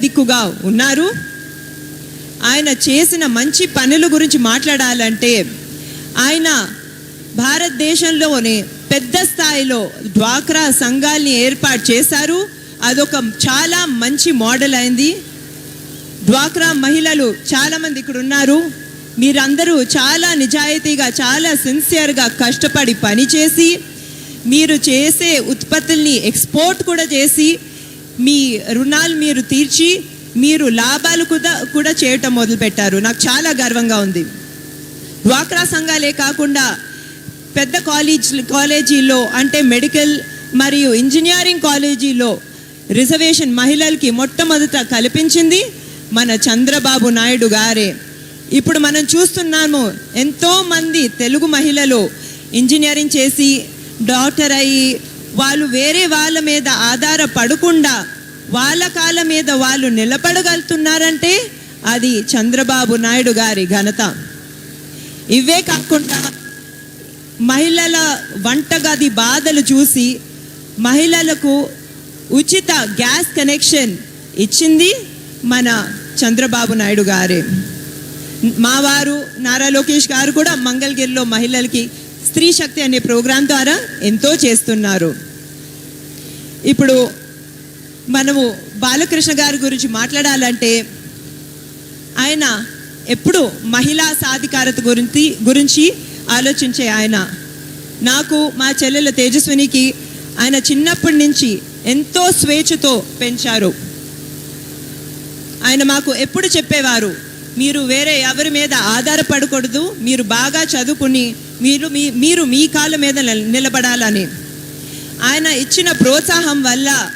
దిక్కుగా ఉన్నారు. ఆయన చేసిన మంచి పనుల గురించి మాట్లాడాలంటే ఆయన భారతదేశంలోనే పెద్ద స్థాయిలో డ్వాక్రా సంఘాల్ని ఏర్పాటు చేశారు. అదొక చాలా మంచి మోడల్ అయింది. డ్వాక్రా మహిళలు చాలామంది ఇక్కడ ఉన్నారు. మీరందరూ చాలా నిజాయితీగా చాలా సిన్సియర్గా కష్టపడి పనిచేసి మీరు చేసే ఉత్పత్తుల్ని ఎక్స్పోర్ట్ కూడా చేసి మీ రుణాలు మీరు తీర్చి మీరు లాభాలు కూడా కూడా చేయటం మొదలుపెట్టారు. నాకు చాలా గర్వంగా ఉంది. డ్వాక్రా సంఘాలే కాకుండా పెద్ద కాలేజ్ కాలేజీలో అంటే మెడికల్ మరియు ఇంజనీరింగ్ కాలేజీలో రిజర్వేషన్ మహిళలకి మొట్టమొదట కల్పించింది మన చంద్రబాబు నాయుడు గారే. ఇప్పుడు మనం చూస్తున్నాము ఎంతోమంది తెలుగు మహిళలు ఇంజనీరింగ్ చేసి డాక్టర్ అయ్యి వాళ్ళు వేరే వాళ్ళ మీద ఆధారపడకుండా వాళ్ళ కాళ్ళ మీద వాళ్ళు నిలబడగలుగుతున్నారంటే అది చంద్రబాబు నాయుడు గారి ఘనత. ఇవే కాకుండా మహిళల వంటగది బాధలు చూసి మహిళలకు ఉచిత గ్యాస్ కనెక్షన్ ఇచ్చింది మన చంద్రబాబు నాయుడు గారే. మా వారు నారా లోకేష్ గారు కూడా మంగళగిరిలో మహిళలకి స్త్రీ శక్తి అనే ప్రోగ్రాం ద్వారా ఎంతో చేస్తున్నారు. ఇప్పుడు మనము బాలకృష్ణ గారి గురించి మాట్లాడాలంటే ఆయన ఎప్పుడు మహిళా సాధికారత గురించి గురించి ఆలోచించే ఆయన. నాకు మా చెల్లెల తేజస్వినికి ఆయన చిన్నప్పటి నుంచి ఎంతో స్వేచ్ఛతో పెంచారు. ఆయన మాకు ఎప్పుడు చెప్పేవారు మీరు వేరే ఎవరి మీద ఆధారపడకూడదు మీరు బాగా చదువుకుని మీరు మీ మీరు మీ కాళ్ళ మీద నిలబడాలని. ఆయన ఇచ్చిన ప్రోత్సాహం వల్ల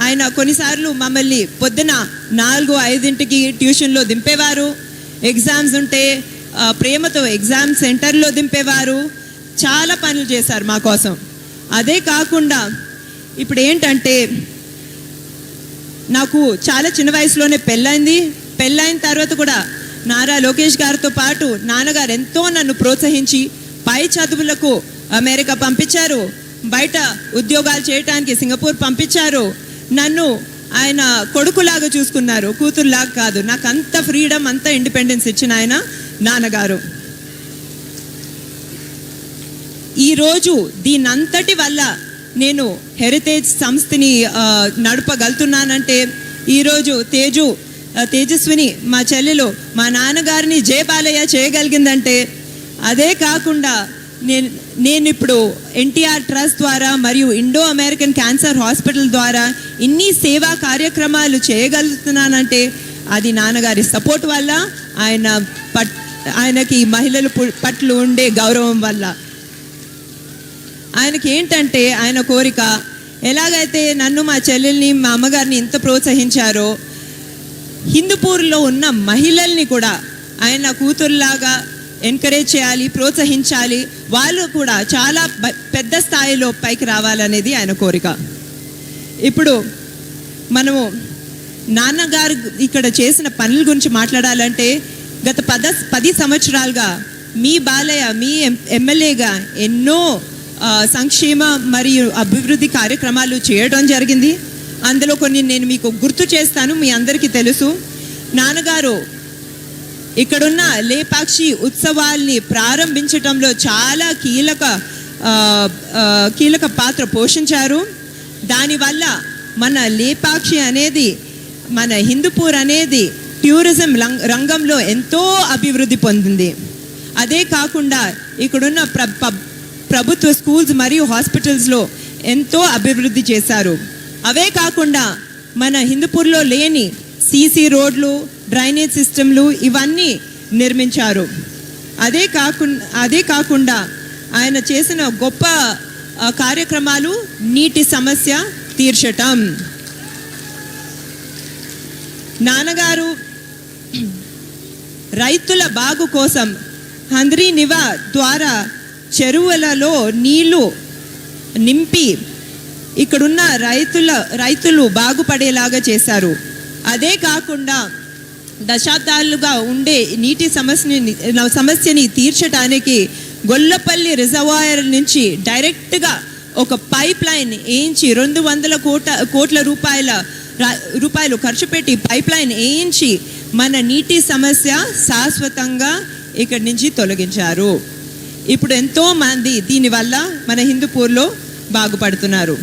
ఆయన కొన్నిసార్లు మమ్మల్ని పొద్దున నాలుగు ఐదింటికి ట్యూషన్లో దింపేవారు. ఎగ్జామ్స్ ఉంటే ప్రేమతో ఎగ్జామ్ సెంటర్లో దింపేవారు. చాలా పనులు చేశారు మా కోసం. అదే కాకుండా ఇప్పుడు ఏంటంటే నాకు చాలా చిన్న వయసులోనే పెళ్ళైంది. పెళ్ళైన తర్వాత కూడా నారా లోకేష్ గారితో పాటు నాన్నగారు ఎంతో నన్ను ప్రోత్సహించి పై చదువులకు అమెరికా పంపించారు. బయట ఉద్యోగాలు చేయటానికి సింగపూర్ పంపించారు. నన్ను ఆయన కొడుకులాగా చూసుకున్నారు. కూతురులాగా కాదు. నాకు అంత ఫ్రీడమ్ అంత ఇండిపెండెన్స్ ఇచ్చిన ఆయన నాన్నగారు. ఈరోజు దీనంతటి వల్ల నేను హెరిటేజ్ సంస్థని నడపగలుగుతున్నానంటే ఈరోజు తేజు తేజస్విని మా చెల్లెలు మా నాన్నగారిని జే బాలయ్య చేయగలిగిందంటే అదే కాకుండా నేను నేను ఇప్పుడు ఎన్టీఆర్ ట్రస్ట్ ద్వారా మరియు ఇండో అమెరికన్ క్యాన్సర్ హాస్పిటల్ ద్వారా ఇన్ని సేవా కార్యక్రమాలు చేయగలుగుతున్నానంటే అది నాన్నగారి సపోర్ట్ వల్ల ఆయన పట్ ఆయనకి మహిళల పట్ల ఉండే గౌరవం వల్ల. ఆయనకి ఏంటంటే ఆయన కోరిక ఎలాగైతే నన్ను మా చెల్లెల్ని మా అమ్మగారిని ఇంత ప్రోత్సహించారో హిందూపూర్లో ఉన్న మహిళల్ని కూడా ఆయన కూతురులాగా ఎంకరేజ్ చేయాలి ప్రోత్సహించాలి. వాళ్ళు కూడా చాలా పెద్ద స్థాయిలో పైకి రావాలనేది ఆయన కోరిక. ఇప్పుడు మనము నాన్నగారు ఇక్కడ చేసిన పనుల గురించి మాట్లాడాలంటే గత పద పది సంవత్సరాలుగా మీ బాలయ్య మీ ఎమ్మెల్యేగా ఎన్నో సంక్షేమ మరియు అభివృద్ధి కార్యక్రమాలు చేయడం జరిగింది. అందులో కొన్ని నేను మీకు గుర్తు చేస్తాను మీ అందరికీ తెలుసు. నాన్నగారు ఇక్కడున్న లేపాక్షి ఉత్సవాల్ని ప్రారంభించటంలో చాలా కీలక కీలక పాత్ర పోషించారు. దానివల్ల మన లేపాక్షి అనేది మన హిందూపూర్ అనేది టూరిజం రంగంలో ఎంతో అభివృద్ధి పొందింది. అదే కాకుండా ఇక్కడున్న ప్ర ప్రభుత్వ స్కూల్స్ మరియు హాస్పిటల్స్లో ఎంతో అభివృద్ధి చేశారు. అవే కాకుండా మన హిందూపూర్లో లేని సీసీ రోడ్లు డ్రైనేజ్ సిస్టమ్లు ఇవన్నీ నిర్మించారు. అదే కాకుండా అదే కాకుండా ఆయన చేసిన గొప్ప కార్యక్రమాలు నీటి సమస్య తీర్చటం. నాన్నగారు రైతుల బాగు కోసం హంద్రీ నివా ద్వారా చెరువులలో నీళ్ళు నింపి ఇక్కడున్న రైతుల రైతులు బాగుపడేలాగా చేశారు. అదే కాకుండా దశాబ్దాలుగా ఉండే నీటి సమస్యని సమస్యని తీర్చడానికి గొల్లపల్లి రిజర్వాయర్ నుంచి డైరెక్ట్గా ఒక పైప్ లైన్ వేయించి రెండు వందల కోట కోట్ల రూపాయల రూపాయలు ఖర్చు పెట్టి పైప్ లైన్ వేయించి మన నీటి సమస్య శాశ్వతంగా ఇక్కడి నుంచి తొలగించారు. ఇప్పుడు ఎంతోమంది దీనివల్ల మన హిందూపూర్లో బాగుపడుతున్నారు.